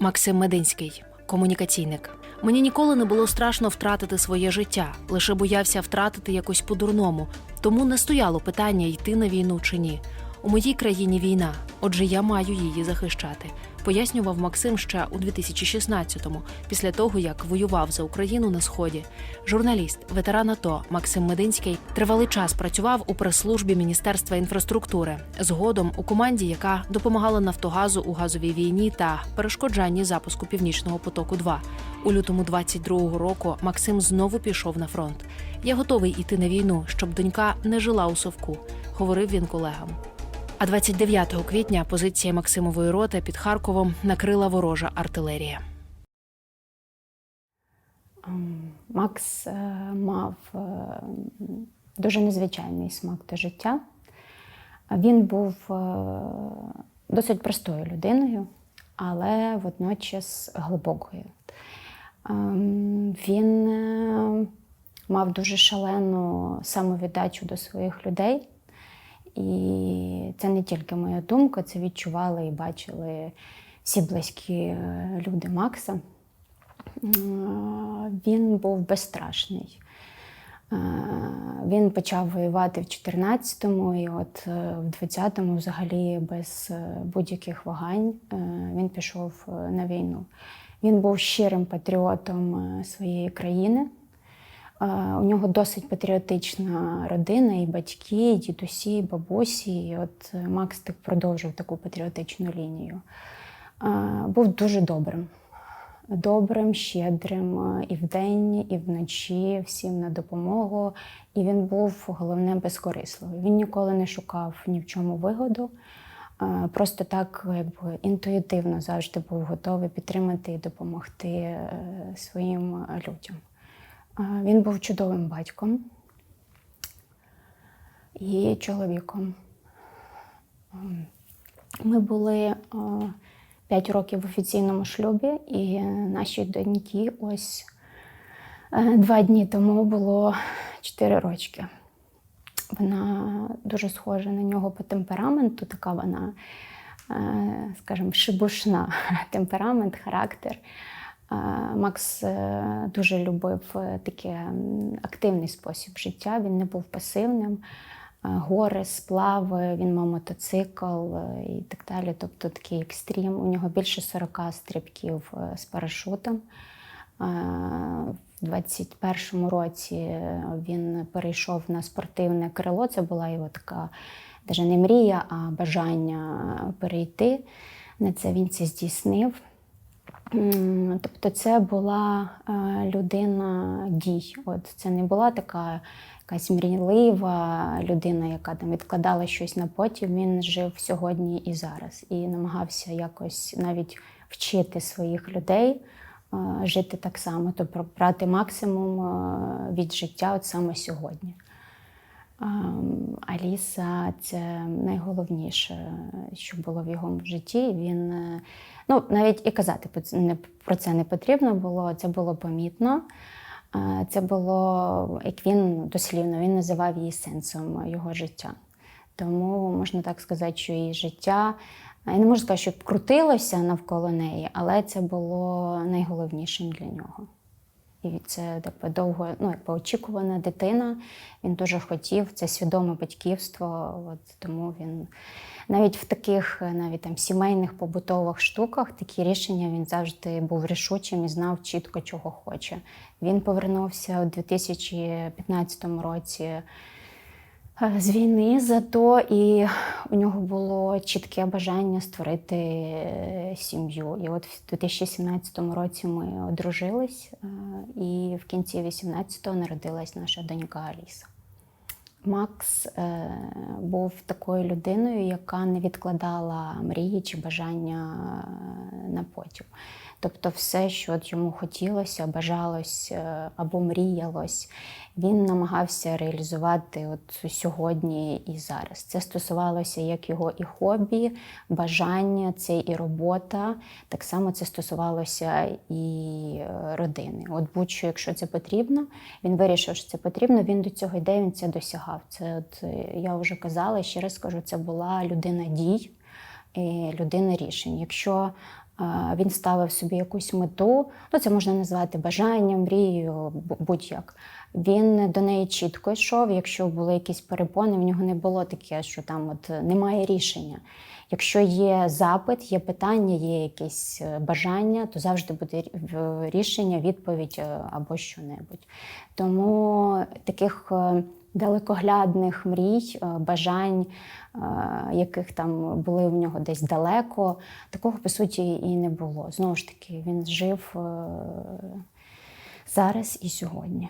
Максим Мединський, комунікаційник. Мені ніколи не було страшно втратити своє життя, лише боявся втратити якось по-дурному. Тому не стояло питання йти на війну чи ні. У моїй країні війна, отже, я маю її захищати. Пояснював Максим ще у 2016-му, після того як воював за Україну на сході. Журналіст, ветеран АТО Максим Мединський тривалий час працював у прес-службі Міністерства інфраструктури. Згодом у команді, яка допомагала Нафтогазу у газовій війні та перешкоджанні запуску Північного потоку. 2 у лютому 22-го року Максим знову пішов на фронт. Я готовий іти на війну, щоб донька не жила у совку, говорив він колегам. А 29 квітня позиція Максимової роти під Харковом накрила ворожа артилерія. Ем, Макс е, мав е, дуже незвичайний смак до життя. Він був е, досить простою людиною, але водночас глибокою. Ем, Він мав дуже шалену самовіддачу до своїх людей. І це не тільки моя думка, це відчували і бачили всі близькі е, люди Макса. Е, Він був безстрашний. Е, Він почав воювати в 14-му, і от в 20-му взагалі без будь-яких вагань він пішов на війну. Він був щирим патріотом своєї країни. Е, У нього досить патріотична родина, і батьки, і дідусі, і бабусі. І от е, Макс так продовжив таку патріотичну лінію. Е, Був дуже добрим. Добрим, щедрим і вдень, і вночі, всім на допомогу. І він був головне безкорисливий. Він ніколи не шукав ні в чому вигоду. Просто так, якби інтуїтивно завжди був готовий підтримати і допомогти своїм людям. Е, Він був чудовим батьком і чоловіком. Ем, Ми були 5 років в офіційному шлюбі, і нашій доньки ось е, два дні тому було 4 рочки. Вона дуже схожа на нього по темпераменту, така вона, е, скажімо, шибушна темперамент, характер. Макс е, дуже любив е, такий активний спосіб життя, він не був пасивним. Гори, сплави, він мав мотоцикл е, і так далі. Тобто такий екстрім. У нього більше 40 стрибків з парашутом. В 21-му році він перейшов на спортивне крило. Це була його така навіть не мрія, а бажання перейти. На це він це здійснив. Тобто, це була е, людина дій. От це не була така якась мрійлива людина, яка там відкладала щось на потім. Він жив сьогодні і зараз і намагався якось навіть вчити своїх людей е, жити так само, тобто брати максимум е, від життя от саме сьогодні. Аліса це найголовніше, що було в його житті. Він е, ну навіть і казати про це не потрібно було. Це було помітно. Е, Це було, як він дослівно, він називав її сенсом його життя. Тому можна так сказати, що її життя, я не можу сказати, що крутилося навколо неї, але це було найголовнішим для нього. І це так довго, ну якби очікувана дитина. Він дуже хотів це свідоме батьківство. От тому він навіть в таких навіть там сімейних побутових штуках такі рішення він завжди був рішучим і знав чітко, чого хоче. Він повернувся у 2015 році з війни зато і у нього було чітке бажання створити е, сім'ю. І от в 2017 році ми одружились, е, і в кінці 18-го народилась наша донька Аліса. Макс е, був такою людиною, яка не відкладала мрії чи бажання е, на потім. Тобто, все, що от йому хотілося, бажалось е, або мріялось, він намагався реалізувати от сьогодні і зараз. Це стосувалося як його і хобі, бажання, це і робота. Так само це стосувалося і е, родини. От будь-що, якщо це потрібно, він вирішив, що це потрібно. Він до цього йде, він це досягав. Це от е, я вже казала, ще раз кажу, це була людина дій, і людина рішень. Якщо Е, Він ставив собі якусь мету, ну це можна назвати бажанням, мрією, будь-як. Він до неї чітко йшов. Якщо були якісь перепони, в нього не було таке, що там от немає рішення. Якщо є запит, є питання, є якісь е, бажання, то завжди буде рішення, відповідь або що-небудь. Тому таких далекоглядних мрій, е, бажань, е, яких там були в нього десь далеко, такого по суті і не було. Знову ж таки, він жив е, зараз і сьогодні.